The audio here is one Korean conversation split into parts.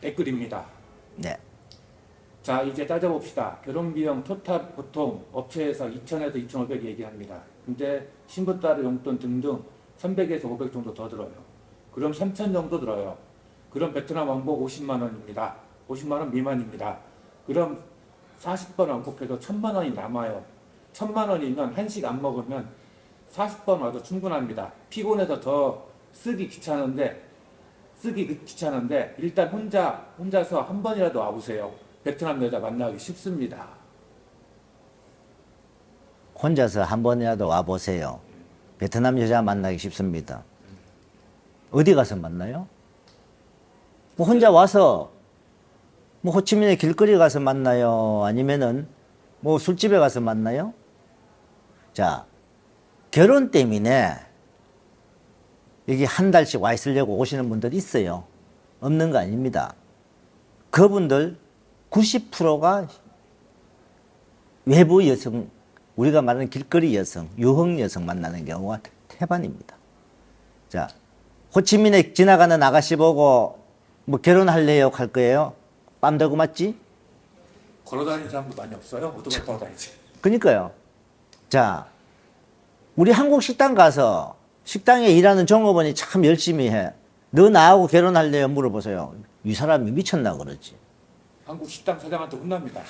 댓글입니다. 네. 자 이제 따져봅시다. 결혼 비용 토탈 보통 업체에서 2천에서 2,500 얘기합니다. 근데 신부 따르 용돈 등등 300에서 500 정도 더 들어요. 그럼 3천 정도 들어요. 그럼 베트남 왕복 50만 원입니다. 50만 원 미만입니다. 그럼 40번 왕복해도 1천만 원이 남아요. 1천만 원이면 한식 안 먹으면 40번 와도 충분합니다. 피곤해서 더 쓰기 귀찮은데 쓰기 그 귀찮은데 일단 혼자 혼자서 한 번이라도 와보세요. 베트남 여자 만나기 쉽습니다. 혼자서 한 번이라도 와보세요. 베트남 여자 만나기 쉽습니다. 어디 가서 만나요? 뭐 혼자 와서 뭐 호치민의 길거리 가서 만나요? 아니면은 뭐 술집에 가서 만나요? 자, 결혼 때문에 여기 한 달씩 와 있으려고 오시는 분들이 있어요. 없는 거 아닙니다. 그분들 90%가 외부 여성, 우리가 말하는 길거리 여성, 유흥 여성 만나는 경우가 태반입니다. 자, 호치민에 지나가는 아가씨 보고 뭐 결혼할래요? 할 거예요? 빰 대고 맞지? 걸어다니는 사람도 많이 없어요. 오토바이 타고 다니지. 그니까요. 자, 우리 한국 식당 가서 식당에 일하는 종업원이 참 열심히 해. 너 나하고 결혼할래요? 물어보세요. 이 사람이 미쳤나 그러지. 한국 식당 사장한테 혼납니다.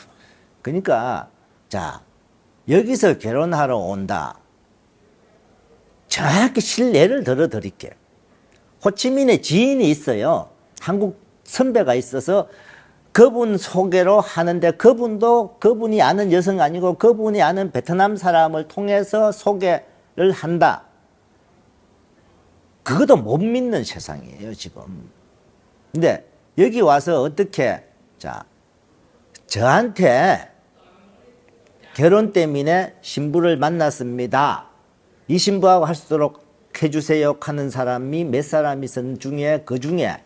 그러니까 자 여기서 결혼하러 온다. 정확히 실례를 들어 드릴게. 호치민에 지인이 있어요. 한국 선배가 있어서 그분 소개로 하는데 그분도 그분이 아는 여성 아니고 그분이 아는 베트남 사람을 통해서 소개를 한다. 그것도 못 믿는 세상이에요, 지금. 근데 여기 와서 어떻게, 자, 저한테 결혼 때문에 신부를 만났습니다. 이 신부하고 할 수 있도록 해주세요 하는 사람이 몇 사람 있었는 중에 그 중에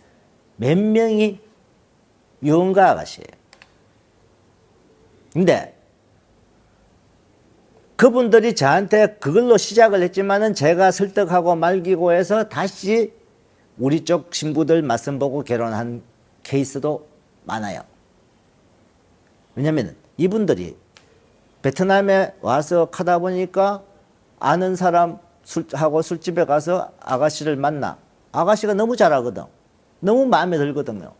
몇 명이 유흥가 아가씨예요. 근데 그분들이 저한테 그걸로 시작을 했지만은 제가 설득하고 말기고 해서 다시 우리 쪽 신부들 말씀 보고 결혼한 케이스도 많아요. 왜냐면 이분들이 베트남에 와서 가다 보니까 아는 사람 술하고 술집에 가서 아가씨를 만나. 아가씨가 너무 잘하거든. 너무 마음에 들거든요.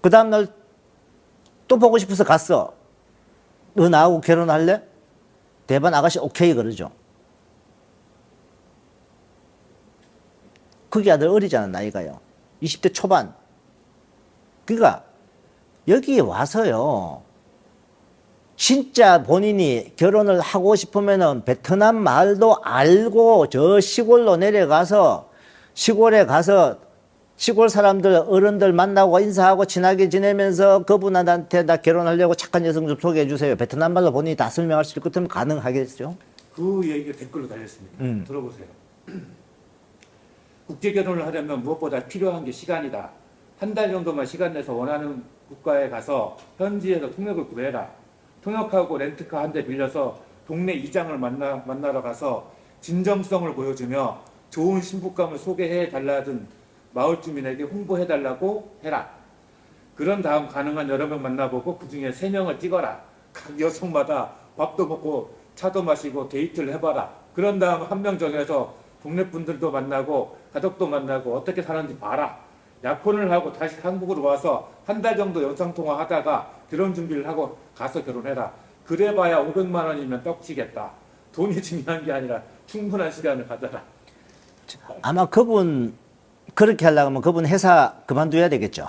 그 다음날 또 보고 싶어서 갔어. 너 나하고 결혼할래? 대반 아가씨 오케이 그러죠. 그게 아들 어리잖아, 나이가요. 20대 초반. 그러니까 여기 와서요. 진짜 본인이 결혼을 하고 싶으면은 베트남 말도 알고 저 시골로 내려가서 시골에 가서 시골 사람들 어른들 만나고 인사하고 친하게 지내면서 그분한테 나 결혼하려고 착한 여성 좀 소개해 주세요. 베트남 말로 본인이 다 설명할 수 있거든 가능하겠죠? 그 얘기가 댓글로 달렸습니다. 음. 들어보세요. 국제 결혼을 하려면 무엇보다 필요한 게 시간이다. 한 달 정도만 시간 내서 원하는 국가에 가서 현지에서 통역을 구해라. 통역하고 렌트카 한 대 빌려서 동네 이장을 만나 만나러 가서 진정성을 보여주며 좋은 신부감을 소개해 달라든 마을 주민에게 홍보해 달라고 해라. 그런 다음 가능한 여러 명 만나보고 그 중에 세 명을 찍어라. 각 여성마다 밥도 먹고 차도 마시고 데이트를 해봐라. 그런 다음 한 명 정해서 동네 분들도 만나고 가족도 만나고 어떻게 사는지 봐라. 약혼을 하고 다시 한국으로 와서 한 달 정도 영상통화 하다가 결혼 준비를 하고 가서 결혼해라. 그래봐야 500만 원이면 떡치겠다. 돈이 중요한 게 아니라 충분한 시간을 가져라. 아마 그분 그렇게 하려고 하면 그분 회사 그만둬야 되겠죠.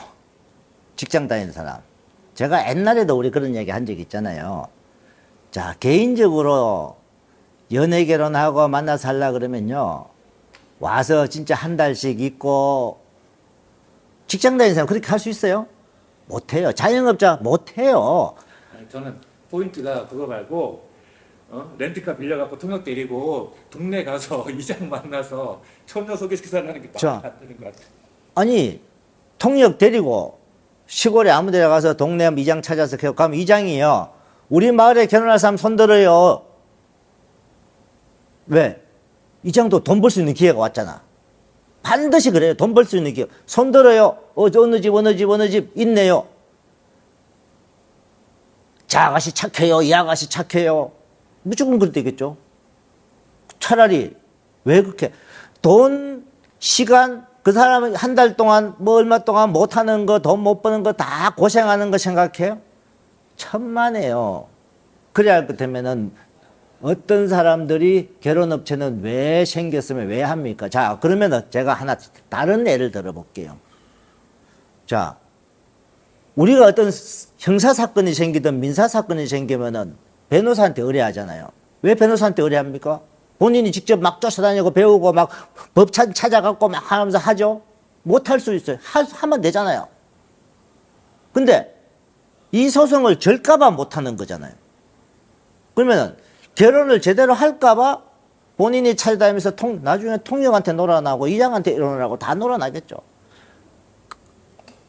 직장 다니는 사람. 제가 옛날에도 우리 그런 얘기 한 적 있잖아요. 자, 개인적으로 연애 결혼하고 만나 살라 그러면요. 와서 진짜 한 달씩 있고 직장 다니는 사람 그렇게 할 수 있어요? 못해요. 자영업자 못해요. 저는 포인트가 그거 말고 어? 렌트카 빌려갖고 통역 데리고 동네 가서 이장 만나서 처녀 소개시켜달라는 게 자. 말이 안 되는 것 같아요. 아니 통역 데리고 시골에 아무 데나 가서 동네 이장 찾아서 겨- 가면 이장이요. 우리 마을에 결혼할 사람 손들어요. 왜? 이장도 돈 벌 수 있는 기회가 왔잖아. 반드시 그래요. 돈 벌 수 있는 기업. 손 들어요. 어, 저 어느 집, 어느 집, 어느 집 있네요. 저 아가씨 착해요. 이 아가씨 착해요. 무조건 그럴 때겠죠. 차라리 왜 그렇게 돈, 시간, 그 사람은 한달 동안 뭐 얼마 동안 못하는 거, 돈 못 버는 거 다 고생하는 거 생각해요? 천만에요. 그래야 되면은 어떤 사람들이 결혼업체는 왜 생겼으면 왜 합니까? 자, 그러면은 제가 하나 다른 예를 들어 볼게요. 자, 우리가 어떤 형사사건이 생기든 민사사건이 생기면은 변호사한테 의뢰하잖아요. 왜 변호사한테 의뢰합니까? 본인이 직접 막 쫓아다니고 배우고 막 법찬 찾아갖고 막 하면서 하죠? 못할 수 있어요. 하, 하면 되잖아요. 근데 이 소송을 절까봐 못하는 거잖아요. 그러면 결혼을 제대로 할까봐 본인이 찾아다니면서 통, 나중에 통역한테 놀아나고 이장한테 일어나고 다 놀아나겠죠.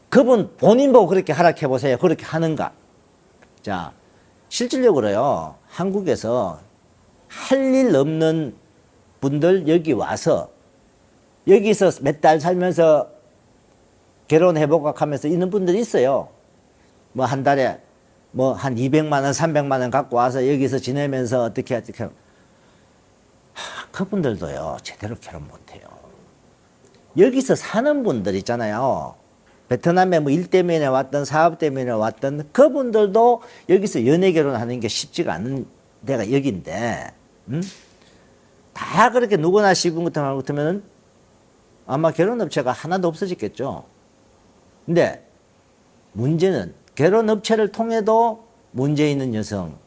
그분 본인 보고 그렇게 하락해 보세요. 그렇게 하는가? 자, 실질적으로요. 한국에서 할 일 없는 분들 여기 와서 여기서 몇 달 살면서 결혼해보고 하면서 있는 분들이 있어요. 뭐 한 달에 뭐 한 200만 원, 300만 원 갖고 와서 여기서 지내면서 어떻게 어떻게 하, 그분들도요. 제대로 결혼 못 해요. 여기서 사는 분들 있잖아요. 베트남에 뭐 일 때문에 왔던 사업 때문에 왔던 그분들도 여기서 연애 결혼하는 게 쉽지가 않은 데가 여기인데, 음? 다 그렇게 누구나 씹은 것처럼 하고 같으면 아마 결혼업체가 하나도 없어졌겠죠. 근데 문제는 결혼업체를 통해도 문제 있는 여성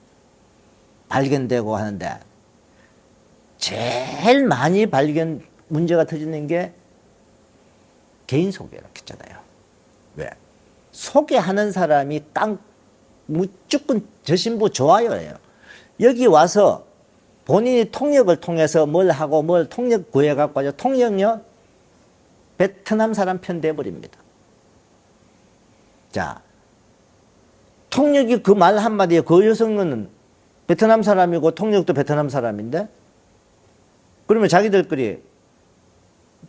발견되고 하는데 제일 많이 발견 문제가 터지는 게 개인 소개라고 했잖아요. 왜? 소개하는 사람이 깡 무조건 저 신부 좋아요예요. 여기 와서 본인이 통역을 통해서 뭘 하고 뭘 통역 구해갖고 하죠. 통역요 베트남 사람 편 돼버립니다. 자, 통역이 그 말 한마디에 그 여성은 베트남 사람이고 통역도 베트남 사람인데 그러면 자기들끼리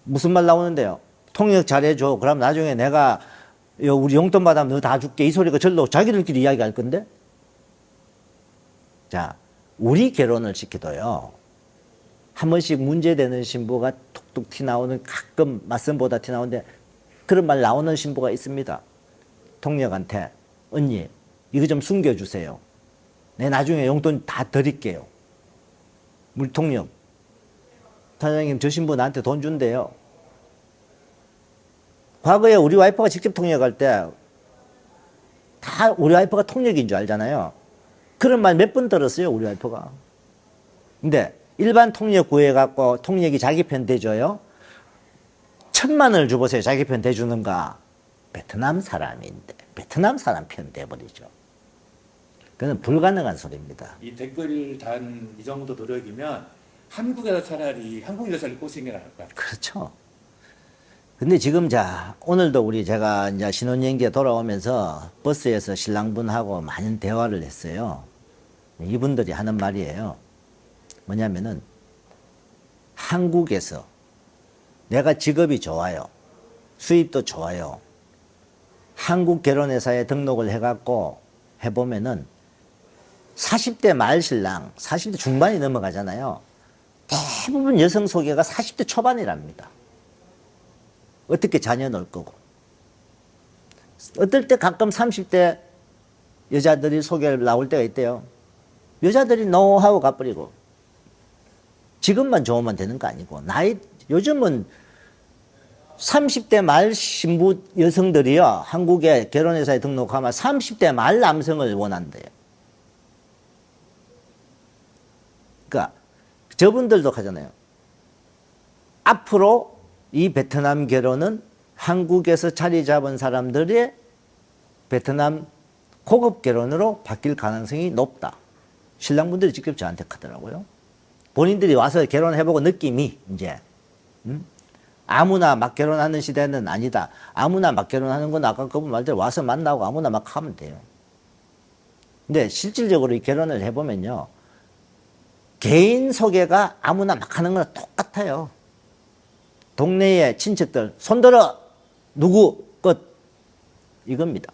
무슨 말 나오는데요? 통역 잘해줘. 그럼 나중에 내가 요 우리 용돈 받으면 너 다 줄게. 이 소리가 절로 자기들끼리 이야기할 건데? 자, 우리 결혼을 시켜도요. 한 번씩 문제되는 신부가 툭툭 튀나오는 가끔 맞선보다 튀나오는데 그런 말 나오는 신부가 있습니다. 통역한테 언니 이거 좀 숨겨주세요. 내 나중에 용돈 다 드릴게요. 물통역. 사장님 저 신부 나한테 돈 준대요. 과거에 우리 와이프가 직접 통역할 때 다 우리 와이프가 통역인 줄 알잖아요. 그런 말 몇 번 들었어요, 우리 와이프가. 근데 일반 통역 구해갖고 통역이 자기 편 대줘요. 천만 원을 줘보세요, 자기 편 대주는가. 베트남 사람인데, 베트남 사람 편 대버리죠. 그건 불가능한 소리입니다. 이 댓글 단이 정도 노력이면 한국에서 차라리 한국 여자를 고생이 나을 것 같아요. 그렇죠. 근데 지금 자, 오늘도 우리 제가 이제 신혼여행기에 돌아오면서 버스에서 신랑분하고 많은 대화를 했어요. 이분들이 하는 말이에요. 뭐냐면은 한국에서 내가 직업이 좋아요. 수입도 좋아요. 한국 결혼회사에 등록을 해갖고 해보면은 40대 말 신랑, 40대 중반이 넘어가잖아요. 대부분 여성 소개가 40대 초반이랍니다. 어떻게 자녀 넣을 거고. 어떨 때 가끔 30대 여자들이 소개를 나올 때가 있대요. 여자들이 노 하고 가버리고. 지금만 좋으면 되는 거 아니고. 나이, 요즘은 30대 말 신부 여성들이요. 한국에 결혼회사에 등록하면 30대 말 남성을 원한대요. 그러니까 저분들도 하잖아요. 앞으로 이 베트남 결혼은 한국에서 자리 잡은 사람들의 베트남 고급 결혼으로 바뀔 가능성이 높다. 신랑분들이 직접 저한테 하더라고요. 본인들이 와서 결혼해보고 느낌이 이제 음? 아무나 막 결혼하는 시대는 아니다. 아무나 막 결혼하는 건 아까 그분 말대로 와서 만나고 아무나 막 하면 돼요. 근데 실질적으로 이 결혼을 해보면요. 개인 소개가 아무나 막 하는 거랑 똑같아요. 동네의 친척들 손들어 누구 끝 이겁니다.